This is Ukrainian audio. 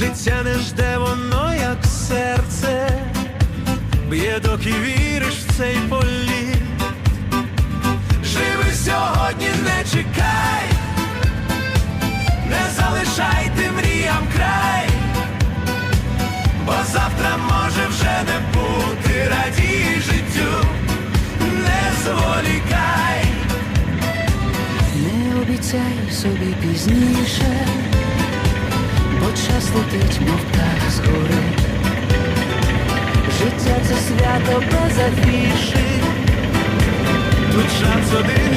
життя не жде воно, як серце, б'є, доки віриш в цей політ, живи сьогодні, не чекай. Не обіцяй собі пізніше, бо час летить, мов так згори. Життя це свято без афіши, Тут шанс один.